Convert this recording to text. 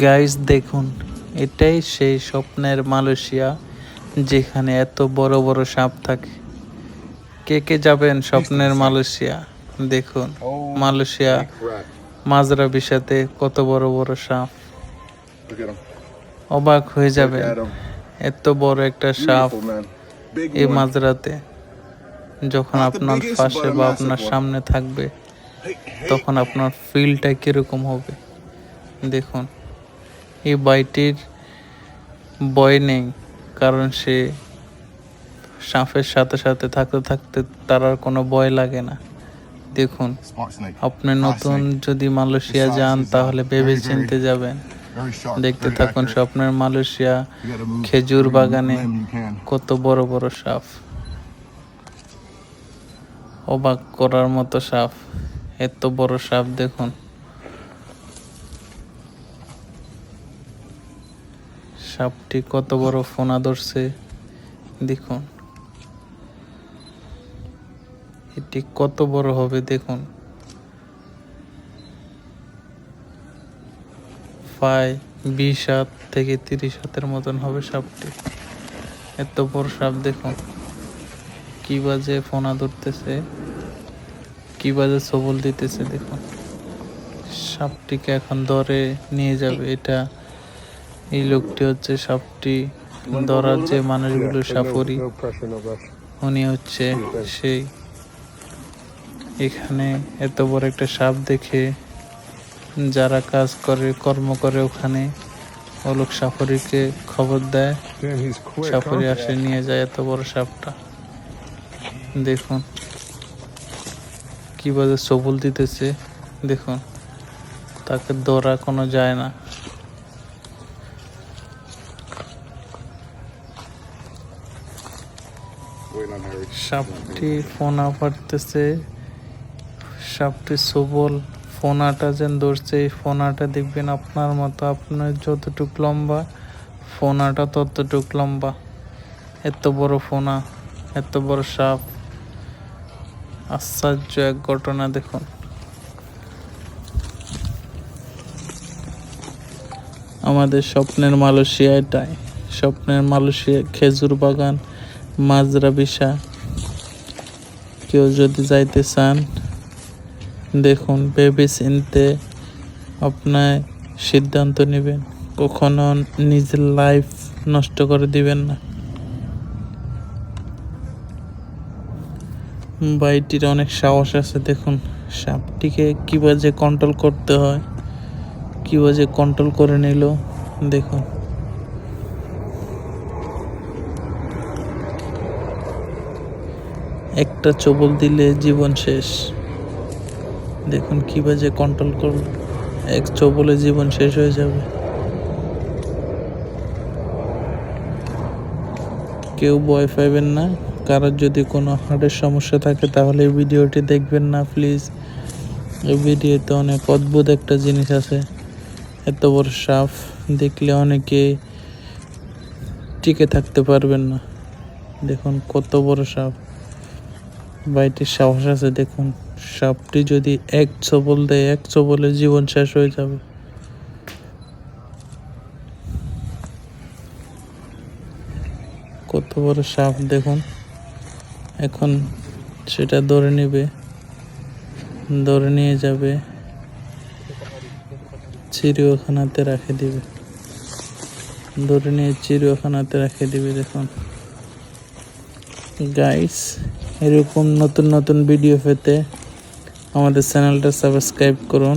Guys দেখুন এটাই সেই স্বপ্নের মালয়েশিয়া যেখানে এত বড় বড় সাপ থাকে কে কে যাবেন স্বপ্নের মালয়েশিয়া দেখুন মালয়েশিয়া মাজরা বিষাতে কত বড় বড় সাপ. অবাক হয়ে যাবেন him. এত বড় একটা সাপ. এই. মাঝরাতে যখন আপনার পাশে বা আপনার সামনে থাকবে. তখন আপনার ফিলটা কীরকম হবে দেখুন এই বাইটির বয় নেই, কারণ সে সাপের সাথে সাথে থাকতে থাকতে তার আর কোনো ভয় লাগে না। দেখুন, আপনি নতুন যদি মালয়েশিয়া যান, তাহলে ভেবে চিনতে যাবেন। দেখতে থাকুন স্বপ্নের মালয়েশিয়া খেজুর বাগানে. কত বড় বড় সাপ। অবাক করার মতো সাপ, এত বড় সাপ, দেখুন। সাপটি কত বড় ফোনা ধরছে দেখুন। এটি কত বড় হবে দেখুন। প্রায় বিশ হাত থেকে তিরিশ হাতের মতন হবে সাপটি। এত বড় সাপ দেখুন। কি বাজে ফোনা ধরতেছে কি বাজে সবল দিতেছে দেখুন। সাপটিকে এখন ধরে নিয়ে যাবে এটা এই লোকটি হচ্ছে সাপটি। ধরার যে মানুষগুলো সাপরি. উনি হচ্ছে সেই। এখানে এত বড় একটা সাপ দেখে যারা কাজ করে, কর্ম করে ওখানে, ও লোক সাফরিকে খবর দেয়। সাফরি আসে, নিয়ে যায় এত বড় সাপটা। দেখুন কীভাবে সবল দিতেছে। দেখুন, তাকে দৌড়া কোনো যায় না। সাপটি ফোনা ফাটতেছে সাপটি সবল ফোনাটা যেন ধরছে, এই ফোনাটা দেখবেন আপনার মতো, আপনার যতটুক লম্বা ফোনাটা ততটুক লম্বা। এত বড় ফোনা এত বড় সাপ। আশ্চর্য এক ঘটনা দেখুন। আমাদের স্বপ্নের মালয়েশিয়া এটাই স্বপ্নের মালয়েশিয়া খেজুর বাগান, মাজরা বিশা কেউ যদি যাইতে চান, দেখুন ভেবে চিনতে আপনার সিদ্ধান্ত নেবেন। কখনো নিজের লাইফ নষ্ট করে দিবেন না। বাইটির অনেক সাহস আছে, দেখুন, সাপটিকে কীভাবে কন্ট্রোল করতে হয় কীভাবে কন্ট্রোল করে নিল, দেখুন। একটা চবল দিলে জীবন শেষ। দেখুন কি বাজে কন্ট্রোল করল এক চবলে জীবন শেষ হয়ে যাবে। কেউ ভয় পাইবেন না। কারোর যদি কোনো হার্টের সমস্যা থাকে, তাহলে এই ভিডিওটি দেখবেন না প্লিজ এই ভিডিওতে অনেক অদ্ভুত একটা জিনিস আছে। এত বড় সাপ, দেখলে অনেকে টিকে থাকতে পারবেন না। দেখুন কত বড় সাপ। বাইটির সাহস আছে, দেখুন, সাপটি যদি এক চবল দেয়, এক চবলে জীবন শেষ হয়ে যাবে। কত বড় সাপ, দেখুন। এখন সেটা ধরে নেবে, ধরে নিয়ে যাবে, চিড়িয়াখানাতে রাখে দিবে। ধরে নিয়ে চিড়িয়াখানাতে রেখে দিবে, দেখুন। গাইস এরকম নতুন নতুন ভিডিও পেতে আমাদের চ্যানেলটা সাবস্ক্রাইব করুন।